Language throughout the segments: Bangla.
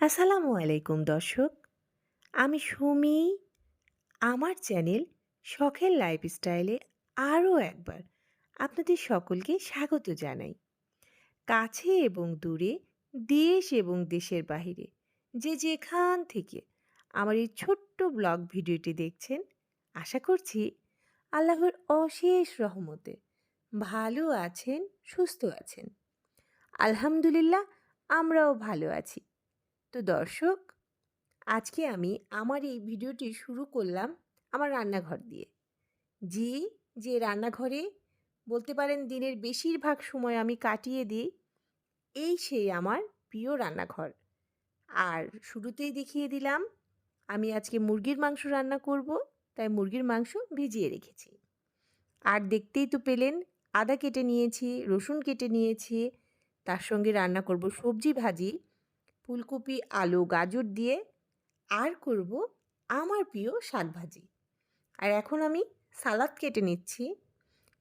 আসসালামু আলাইকুম দর্শক। আমি সুমি। আমার চ্যানেল শখের লাইফস্টাইলে আরও একবার আপনাদের সকলকে স্বাগত জানাই। কাছে এবং দূরে, দেশ এবং দেশের বাহিরে, যে যেখান থেকে আমার এই ছোট্ট ব্লগ ভিডিওটি দেখছেন, আশা করছি আল্লাহর অশেষ রহমতে ভালো আছেন, সুস্থ আছেন। আলহামদুলিল্লাহ, আমরাও ভালো আছি। তো দর্শক, আজকে আমি আমার এই ভিডিওটি শুরু করলাম আমার রান্নাঘর দিয়ে। জি, যে রান্নাঘরে বলতে পারেন দিনের বেশিরভাগ সময় আমি কাটিয়ে দিই, এই সেই আমার প্রিয় রান্নাঘর। আর শুরুতেই দেখিয়ে দিলাম, আমি আজকে মুরগির মাংস রান্না করব, তাই মুরগির মাংস ভিজিয়ে রেখেছি। আর দেখতেই তো পেলেন, আদা কেটে নিয়েছি, রসুন কেটে নিয়েছি, তার সঙ্গে রান্না করব সবজি ভাজি ফুলকপি, আলু, গাজর দিয়ে আর করব আমার প্রিয় শাক ভাজি আর এখন আমি সালাদ কেটে নিচ্ছি।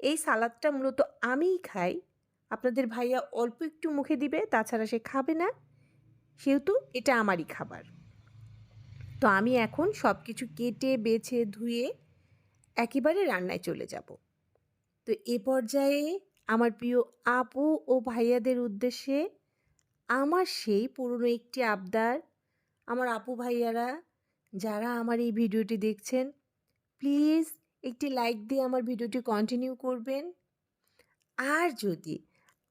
এই সালাদটা মূলত আমিই খাই। আপনাদের ভাইয়া অল্প একটু মুখে দিবে, তাছাড়া সে খাবে না। সেহেতু এটা আমারই খাবার। তো আমি এখন সব কিছু কেটে, বেছে, ধুয়ে একেবারে রান্নায় চলে যাব। তো এ পর্যায়ে আমার প্রিয় আপু ও ভাইয়াদের উদ্দেশ্যে আমার সেই পুরনো একটি আবদার। আমার আপু ভাইয়ারা, যারা আমার এই ভিডিওটি দেখছেন, প্লিজ একটি লাইক দিয়ে আমার ভিডিওটি কন্টিনিউ করবেন। আর যদি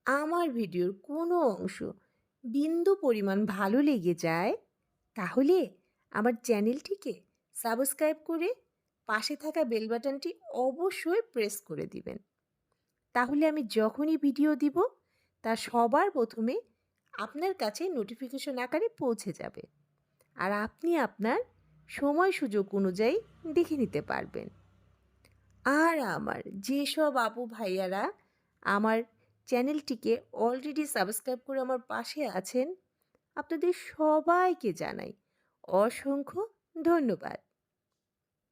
আমার ভিডিওর কোনো অংশ বিন্দু পরিমাণ ভালো লেগে যায়, তাহলে আমার চ্যানেলটিকে সাবস্ক্রাইব করে পাশে থাকা বেল বাটনটি অবশ্যই প্রেস করে দিবেন। তাহলে আমি যখনই ভিডিও দিব, তা সবার প্রথমে আপনার কাছে নোটিফিকেশন আকারে পৌঁছে যাবে। আর আপনি আপনার সময় সুযোগ অনুযায়ী দেখে নিতে পারবেন। আর আমার যেসব আপু ভাইয়ারা আমার চ্যানেলটিকে অলরেডি সাবস্ক্রাইব করে আমার পাশে আছেন, আপনাদের সবাইকে জানাই অসংখ্য ধন্যবাদ।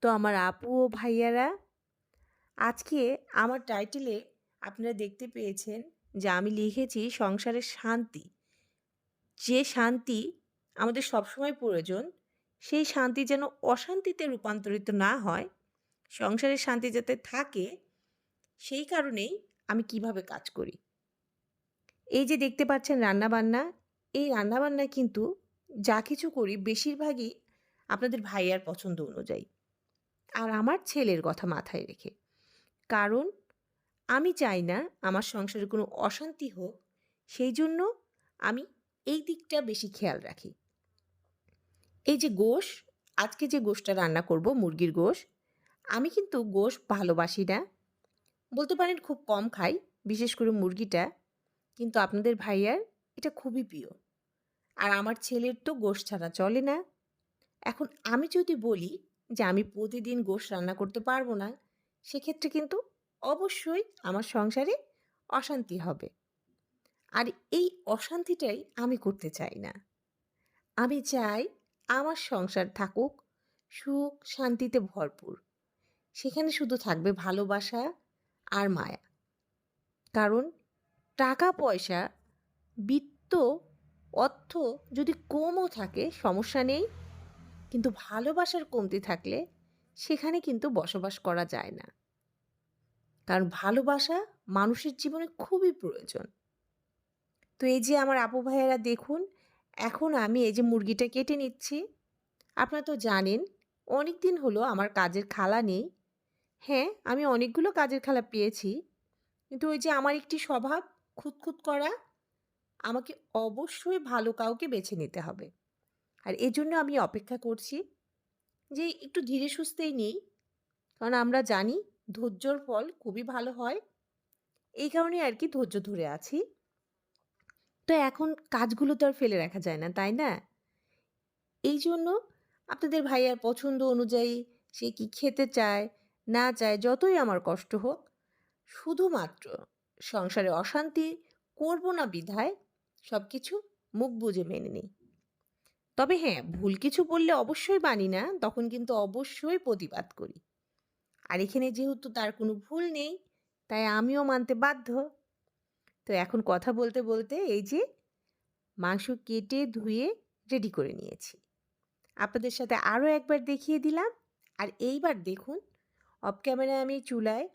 তো আমার আপু ও ভাইয়ারা, আজকে আমার টাইটেলে আপনারা দেখতে পেয়েছেন যে আমি লিখেছি সংসারের শান্তি। যে শান্তি আমাদের সবসময় প্রয়োজন, সেই শান্তি যেন অশান্তিতে রূপান্তরিত না হয়, সংসারের শান্তি যাতে থাকে, সেই কারণেই আমি কীভাবে কাজ করি। এই যে দেখতে পাচ্ছেন রান্নাবান্না, এই রান্নাবান্না কিন্তু যা কিছু করি বেশিরভাগই আপনাদের ভাইয়ার পছন্দ অনুযায়ী। আর আমার ছেলের কথা মাথায় রেখে। কারণ আমি চাই না আমার সংসারে কোনো অশান্তি হোক, সেই জন্য আমি এই দিকটা বেশি খেয়াল রাখি। এই যে গোশ, আজকে যে গোশটা রান্না করব, মুরগির গোশ, আমি কিন্তু গোশ ভালোবাসি না। বলতে পারেন খুব কম খাই, বিশেষ করে মুরগিটা, কিন্তু আপনাদের ভাইয়ার এটা খুবই প্রিয়। আর আমার ছেলের তো গোশ ছাড়া চলে না। এখন আমি যদি বলি যে আমি প্রতিদিন গোশ রান্না করতে পারব না, সেক্ষেত্রে কিন্তু অবশ্যই আমার সংসারে অশান্তি হবে। আর এই অশান্তিটাই আমি করতে চাই না। আমি চাই আমার সংসার থাকুক, সুখ শান্তিতে ভরপুর। সেখানে শুধু থাকবে ভালোবাসা আর মায়া। কারণ টাকা, পয়সা, বিত্ত, অর্থ যদি কমও থাকে সমস্যা নেই, কিন্তু ভালোবাসার কমতি থাকলে সেখানে কিন্তু বসবাস করা যায় না। কারণ ভালোবাসা মানুষের জীবনে খুবই প্রয়োজন। তো এই যে আমার আপু ভাইয়েরা দেখুন, এখন আমি এই যে মুরগিটা কেটে নিচ্ছি। আপনারা তো জানেন অনেক দিন হলো আমার কাজের খালা নেই। হ্যাঁ আমি অনেকগুলো কাজের খালা পেয়েছি। কিন্তু ওই যে আমার একটি স্বভাব, খুঁতখুত করা, আমাকে অবশ্যই ভালো কাউকে বেছে নিতে হবে। আর এজন্য আমি অপেক্ষা করছি যে একটু ধীরে সুস্থেই নিই। কারণ আমরা জানি ধৈর্যর ফল খুবই ভালো হয়। এই কারণে আর কি ধৈর্য ধরে আছি। তো এখন কাজগুলো তো আর ফেলে রাখা যায় না, তাই না? এই জন্য আপনাদের ভাইয়ার পছন্দ অনুযায়ী সে কি খেতে চায়, না চায়, যতই আমার কষ্ট হোক, শুধুমাত্র সংসারে অশান্তি করব না বিধায় সব কিছু মুখ বুঝে মেনে নিই। তবে হ্যাঁ ভুল কিছু বললে অবশ্যই মানি না, তখন কিন্তু অবশ্যই প্রতিবাদ করি। আর এখানে যেহেতু তার কোনো ভুল নেই, তাই আমিও মানতে বাধ্য। তো এখন কথা বলতে বলতে এই যে মাংস কেটে, ধুয়ে রেডি করে নিয়েছি। আপনাদের সাথে আরও একবার দেখিয়ে দিলাম। আর এইবার দেখুন অফ ক্যামেরায় আমি চুলায়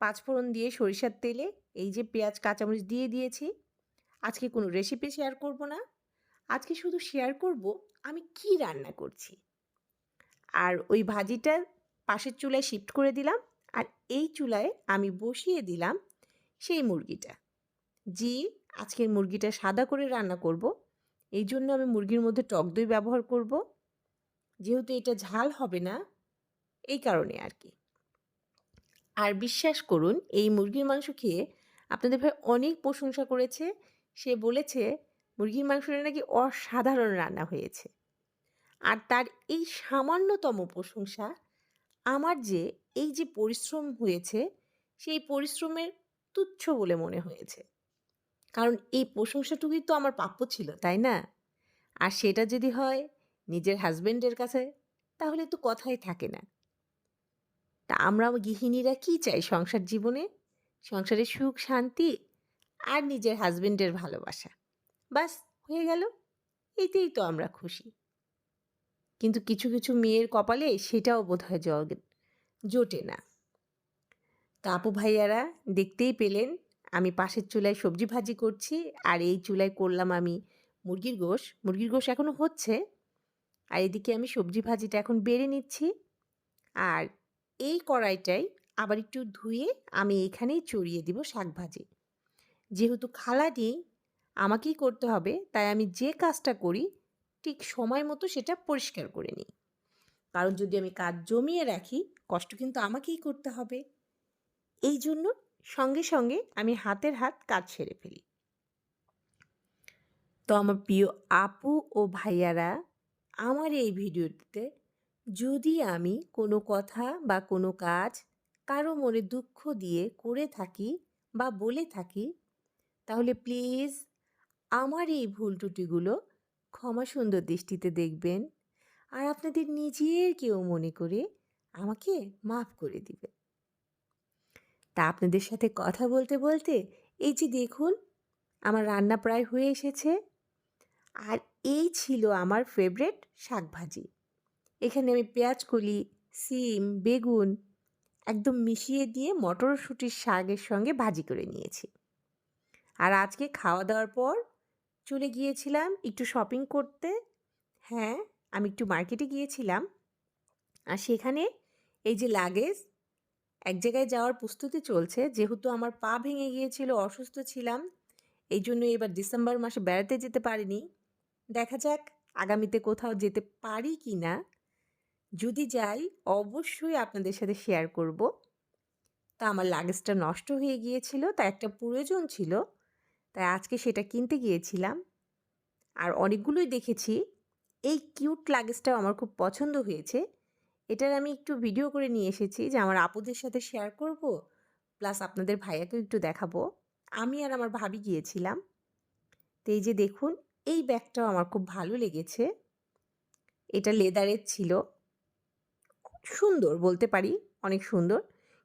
পাঁচফোড়ন দিয়ে সরিষার তেলে এই যে পেঁয়াজ, কাঁচামরিচ দিয়ে দিয়েছি। আজকে কোনো রেসিপি শেয়ার করব না। আজকে শুধু শেয়ার করব আমি কি রান্না করছি। আর ওই ভাজিটা পাশের চুলায় শিফট করে দিলাম। আর এই চুলায় আমি বসিয়ে দিলাম সেই মুরগিটা। জি, আজকের মুরগিটা সাদা করে রান্না করব। এই জন্য আমি মুরগির মধ্যে টক দই ব্যবহার করব। যেহেতু এটা ঝাল হবে না, এই কারণে আর কি। আর বিশ্বাস করুন, এই মুরগির মাংস খেয়ে আপনাদের ভাই অনেক প্রশংসা করেছে। সে বলেছে, মুরগির মাংসটা নাকি অসাধারণ রান্না হয়েছে। আর তার এই সামান্যতম প্রশংসা, আমার যে এই যে পরিশ্রম হয়েছে, সেই পরিশ্রমের তুচ্ছ বলে মনে হয়েছে। কারণ এই প্রশংসাটুকুই তো আমার প্রাপ্য ছিল, তাই না? আর সেটা যদি হয় নিজের হাজবেন্ডের কাছে, তাহলে তো কথাই থাকে না। তা আমরা গৃহিণীরা কী চাই সংসার জীবনে? সংসারে সুখ, শান্তি আর নিজের হাজবেন্ডের ভালোবাসা। বাস, হয়ে গেল। এতেই তো আমরা খুশি। কিন্তু কিছু কিছু মেয়ের কপালে সেটাও বোধ হয় জোটে না। আপু ভাইয়ারা দেখতেই পেলেন আমি পাশের চুলায় সবজি ভাজি করছি। আর এই চুলায় করলাম আমি মুরগির গোশ। মুরগির গোশ এখনও হচ্ছে। আর এদিকে আমি সবজি ভাজিটা এখন বেড়ে নিচ্ছি। আর এই কড়াইটাই আবার একটু ধুয়ে আমি এখানেই চড়িয়ে দিব শাক ভাজি। যেহেতু খালা নেই আমাকেই করতে হবে, তাই আমি যে কাজটা করি ঠিক সময় মতো সেটা পরিষ্কার করে নিই। কারণ যদি আমি কাজ জমিয়ে রাখি, কষ্ট কিন্তু আমাকেই করতে হবে। এই জন্য সঙ্গে সঙ্গে আমি হাতের হাত কাজ সেরে ফেলি। তো আমার প্রিয় আপু ও ভাইয়ারা, আমার এই ভিডিওটিতে যদি আমি কোনো কথা বা কোনো কাজ কারও মনে দুঃখ দিয়ে করে থাকি বা বলে থাকি, তাহলে প্লিজ আমার এই ভুল ত্রুটিগুলো ক্ষমা সুন্দর দৃষ্টিতে দেখবেন। আর আপনাদের নিজের কেউ মনে করে আমাকে মাফ করে দিবে। তা আপনাদের সাথে কথা বলতে বলতে এই যে দেখুন, আমার রান্না প্রায় হয়ে এসেছে। আর এই ছিল আমার ফেভারেট শাকভাজি। এখানে আমি পেঁয়াজ কলি, সিম, বেগুন একদম মিশিয়ে দিয়ে মটরশুঁটির শাকের সঙ্গে ভাজি করে নিয়েছি। আর আজকে খাওয়া দাওয়ার পর চলে গিয়েছিলাম একটু শপিং করতে। হ্যাঁ আমি একটু মার্কেটে গিয়েছিলাম। আর সেখানে এই যে লাগেজ এক জায়গায় যাওয়ার প্রস্তুতি চলছে। যেহেতু আমার পা ভেঙে গিয়েছিল, অসুস্থ ছিলাম, এই জন্য এবার ডিসেম্বর মাসে বেড়াতে যেতে পারিনি। দেখা যাক আগামীতে কোথাও যেতে পারি কি না যদি যাই, অবশ্যই আপনাদের সাথে শেয়ার করব। তা আমার লাগেজটা নষ্ট হয়ে গিয়েছিল তা একটা প্রয়োজন ছিল, তাই আজকে সেটা কিনতে গিয়েছিলাম। আর অনেকগুলোই দেখেছি। এই কিউট লাগেজটাও আমার খুব পছন্দ হয়েছে। এটার আমি একটু ভিডিও করে নিয়ে এসেছি যে আমার আপুদের সাথে শেয়ার করব প্লাস আপনাদের ভাইয়াকেও একটু দেখাবো। আমি আর আমার ভাবি গিয়েছিলাম। তো এই যে দেখুন, এই ব্যাগটাও আমার খুব ভালো লেগেছে। এটা লেদারের ছিল। সুন্দর বলতে পারি, অনেক সুন্দর।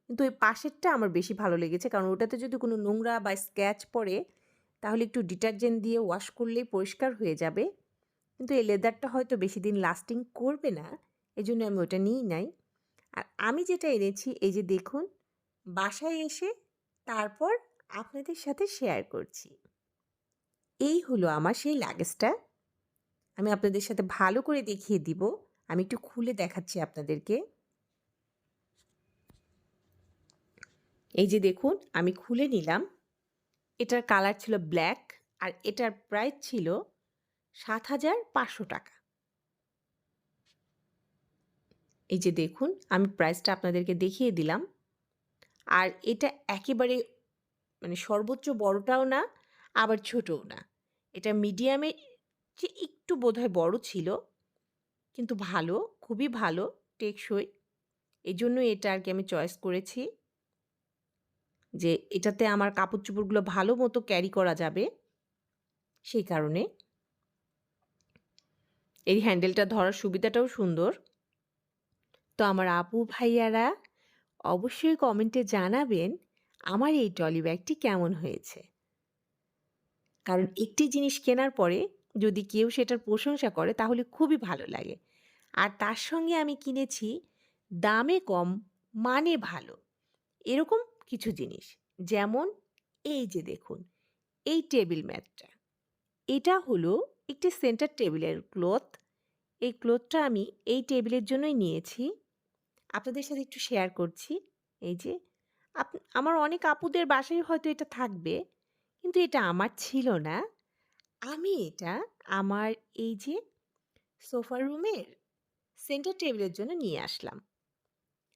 কিন্তু ওই পাশেরটা আমার বেশি ভালো লেগেছে, কারণ ওটাতে যদি কোনো নোংরা বা স্ক্যাচ পড়ে, তাহলে একটু ডিটারজেন্ট দিয়ে ওয়াশ করলেই পরিষ্কার হয়ে যাবে। কিন্তু এই লেদারটা হয়তো বেশি দিন লাস্টিং করবে না। এই জন্য আমি ওটা নিই নাই। আর আমি যেটা এনেছি, এই যে দেখুন, বাসায় এসে তারপর আপনাদের সাথে শেয়ার করছি। এই হলো আমার সেই লাগেজটা আমি আপনাদের সাথে ভালো করে দেখিয়ে দিব। আমি একটু খুলে দেখাচ্ছি আপনাদেরকে। এই যে দেখুন, আমি খুলে নিলাম। এটার কালার ছিল ব্ল্যাক আর এটার প্রাইস ছিল সাত হাজার পাঁচশো টাকা। এই যে দেখুন, আমি প্রাইসটা আপনাদেরকে দেখিয়ে দিলাম। আর এটা একেবারে মানে সর্বোচ্চ বড়টাও না, আবার ছোটও না। এটা মিডিয়ামে যে একটু বোধহয় বড় ছিল, কিন্তু ভালো, খুবই ভালো, টেকসই। এই জন্য এটা আর কি আমি চয়েস করেছি যে এটাতে আমার কাপড় চোপড়গুলো ভালো মতো ক্যারি করা যাবে। সেই কারণে। এই হ্যান্ডেলটা ধরার সুবিধাটাও সুন্দর। তো আমার আপু ভাইয়ারা অবশ্যই কমেন্টে জানাবেন আমার এই টলি ব্যাগটি কেমন হয়েছে। কারণ একটি জিনিস কেনার পরে যদি কেউ সেটার প্রশংসা করে তাহলে খুবই ভালো লাগে। আর তার সঙ্গে আমি কিনেছি দামে কম মানে ভালো। এরকম কিছু জিনিস। যেমন এই যে দেখুন, এই টেবিল ম্যাটটা এটা হলো একটি সেন্টার টেবিলের ক্লথ এই ক্লথটা আমি এই টেবিলের জন্যই নিয়েছি। আপনাদের সাথে একটু শেয়ার করছি। এই যে, আপ, আমার অনেক আপুদের বাসায় হয়তো এটা থাকবে, কিন্তু এটা আমার ছিল না। আমি এটা আমার এই যে সোফা রুমের সেন্টার টেবিলের জন্য নিয়ে আসলাম।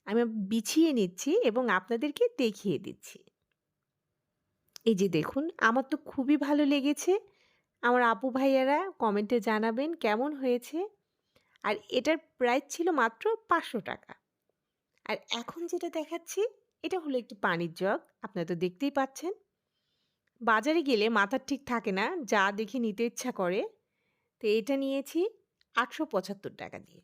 আমি বিছিয়ে নিচ্ছি এবং আপনাদেরকে দেখিয়ে দিচ্ছি। এই যে দেখুন, আমার তো খুবই ভালো লেগেছে। আমার আপু ভাইয়ারা কমেন্টে জানাবেন কেমন হয়েছে। আর এটার প্রাইস ছিল মাত্র পাঁচশো টাকা। আর এখন যেটা দেখাচ্ছি, এটা হলো একটি পানির জগ। আপনারা তো দেখতেই পাচ্ছেন। বাজারে গেলে মাথার ঠিক থাকে না, যা দেখে নিতে ইচ্ছা করে। তো এটা নিয়েছি আটশো পঁচাত্তর টাকা দিয়ে।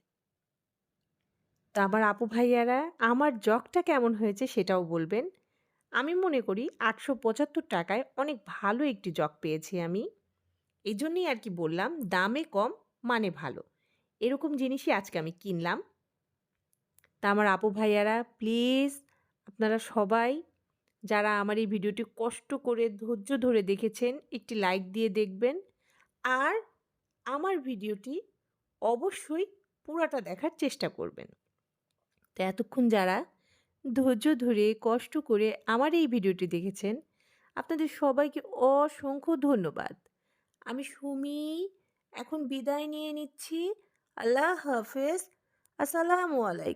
তো আমার আপু ভাইয়ারা, আমার জগটা কেমন হয়েছে সেটাও বলবেন। আমি মনে করি আটশো পঁচাত্তর টাকায় অনেক ভালো একটি জগ পেয়েছি আমি। এই জন্যই আর কি বললাম, দামে কম মানে ভালো। এরকম জিনিসই আজকে আমি কিনলাম। তা আমার আপু ভাইয়ারা প্লিজ আপনারা সবাই যারা আমার এই ভিডিওটি কষ্ট করে ধৈর্য ধরে দেখেছেন, একটি লাইক দিয়ে দেখবেন। আর আমার ভিডিওটি অবশ্যই পুরাটা দেখার চেষ্টা করবেন। তো এতক্ষণ যারা ধৈর্য ধরে, কষ্ট করে আমার এই ভিডিওটি দেখেছেন, আপনাদের সবাইকে অসংখ্য ধন্যবাদ। আমি সুমি, এখন বিদায় নিয়ে নিচ্ছি। আল্লাহ হাফেজ। আসসালামু আলাইকুম।